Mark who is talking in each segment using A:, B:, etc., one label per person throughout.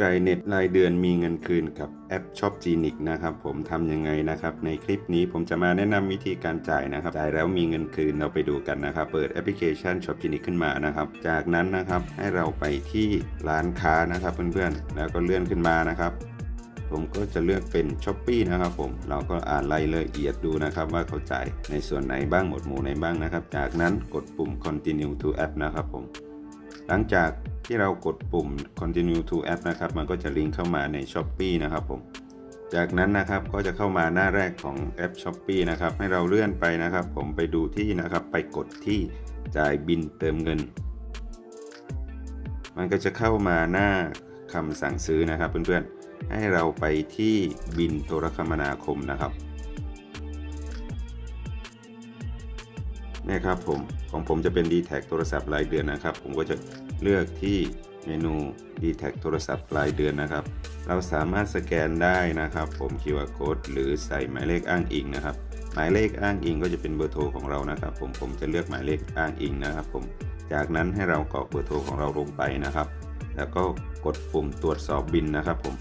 A: จ่ายเน็ตรายเดือนมีเงินคืนกับแอปช็อปจีนิกนะครับผมทำยังไงนะครับในคลิปนี้ผมจะมาแนะนำวิธีการจ่ายนะครับจ่ายแล้วมีเงินคืนเราไปดูกันนะครับเปิดแอปพลิเคชันช็อปจีนิกขึ้นมานะครับจากนั้นนะครับให้เราไปที่ร้านค้านะครับเพื่อนๆแล้วก็เลื่อนขึ้นมานะครับผมก็จะเลือกเป็นช้อปปีนะครับผมเราก็อ่านรายละเอียดดูนะครับว่าเขาจ่ายในส่วนไหนบ้างหมวดหมู่ไหนบ้างนะครับ จากนั้นกดปุ่ม continue to app นะครับผม หลังจากที่เรากดปุ่ม continue to app นะครับ มันก็จะลิงก์เข้ามาใน s h อ p e e นะครับผม จากนั้นนะครับก็จะเข้ามาหน้าแรกของแอป s h อ p e e นะครับ ให้เราเลื่อนไปนะครับ ผมไปดูที่นะครับ ไปกดที่จ่ายบินเติมเงิน มันก็จะเข้ามาหน้าคำสั่งซื้อนะครับเพื่อนๆ ให้เราไปที่บินโทรคมนาคมนะครับ นี่ครับผมของผมจะเป็น d t แทโทรศัพท์รายเดือนนะครับ ผมก็จะเลือกที่เมนู d t แทโทรศัพท์รายเดือนนะครับ เราสามารถสแกนได้นะครับ ผม QR code หรือใส่หมายเลขอ้างอิงนะครับ หมายเลขอ้างอิงก็จะเป็นเบอร์โทรของเรานะครับ ผมผมจะเลือกหมายเลขอ้างอิงนะครับ ผมจากนั้นให้เรากรอกเบอร์โทรของเราลงไปนะครับ แล้วก็กดปุ่มตรวจสอบบินนะครับ ผม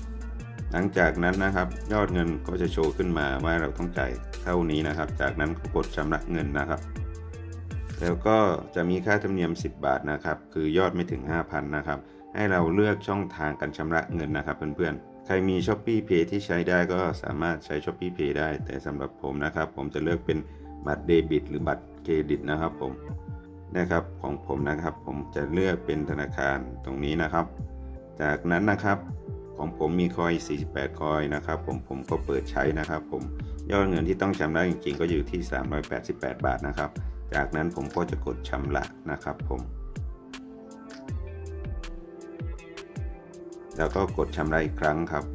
A: หลังจากนั้นนะครับ ยอดเงินก็จะโชว์ขึ้นมาว่าเราต้องจ่ายเท่านี้นะครับ จากนั้นก็กดชำระเงินนะครับ แล้วก็จะมีค่าธรรมเนียม 10 บาทนะครับ คือยอดไม่ถึง 5,000 นะครับ ให้เราเลือกช่องทางการชำระเงินนะครับเพื่อนๆ ใครมี s h อ p e e Pay ที่ใช้ได้ก็สามารถใช้ s h อ p e e Pay ได้ แต่สำหรับผมนะครับ ผมจะเลือกเป็นบัตรเดบิต หรือบัตรเครดิตนะครับผม นะครับของผมนะครับ ผมจะเลือกเป็นธนาคารตรงนี้นะครับ จากนั้นนะครับของผมมีคอย 48 คอยนะครับ ผม ผมก็เปิดใช้นะครับ ผม ยอดเงินที่ต้องชำระจริงๆ ก็อยู่ที่ 388 บาทนะครับ จากนั้นผมก็จะกดชำระนะครับผม แล้วก็กดชำระอีกครั้งครับ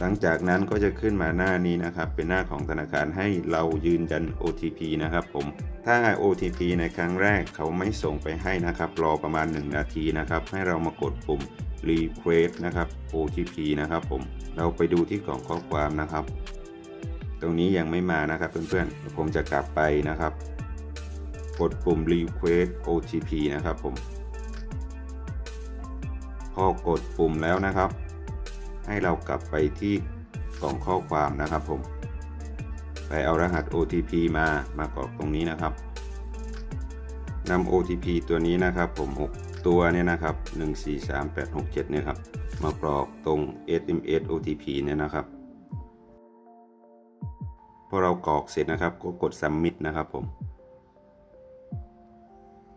A: หลังจากนั้นก็จะขึ้นมาหน้านี้นะครับ เป็นหน้าของธนาคารให้เรายืนยัน OTP นะครับผม ถ้า OTP ในครั้งแรกเขาไม่ส่งไปให้นะครับ รอประมาณ 1 นาทีนะครับ ให้เรามากดปุ่ม request นะครับ OTP นะครับผม เราไปดูที่กล่องข้อความนะครับ รงนี้ยังไม่มานะครับเพื่อนๆ ผมจะกลับไปนะครับ กดปุ่ม request OTP นะครับผม พอกดปุ่มแล้วนะครับ ให้เรากลับไปที่กล่องข้อความนะครับผม ไปเอารหัส OTP มามากรอกตรงนี้นะครับนำ OTP ตัวนี้นะครับผม 6 ตัวเนี่ยนะครับ 143867 เนี่ยครับ มากรอกตรง SMS OTP เนี่ยนะครับ พอเรากรอกเสร็จนะครับ ก็กด submit นะครับผม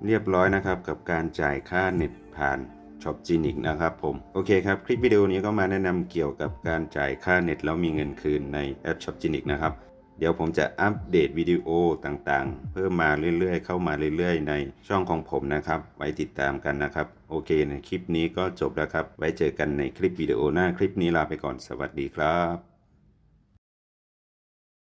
A: เรียบร้อยนะครับกับการจ่ายค่าเน็ตผ่านช็อปจีนิกนะครับผม โอเคครับ คลิปวิดีโอนี้ก็มาแนะนำเกี่ยวกับการจ่ายค่าเน็ตแล้วมีเงินคืนในแอปช็อปจีนิกนะครับ เดี๋ยวผมจะอัปเดตวิดีโอต่างๆ เพิ่มมาเรื่อยๆ เข้ามาเรื่อยๆ ในช่องของผมนะครับ ไว้ติดตามกันนะครับ โอเคในคลิปนี้ก็จบแล้วครับ ไว้เจอกันในคลิปวิดีโอหน้าคลิปนี้ลาไปก่อนสวัสดีครับ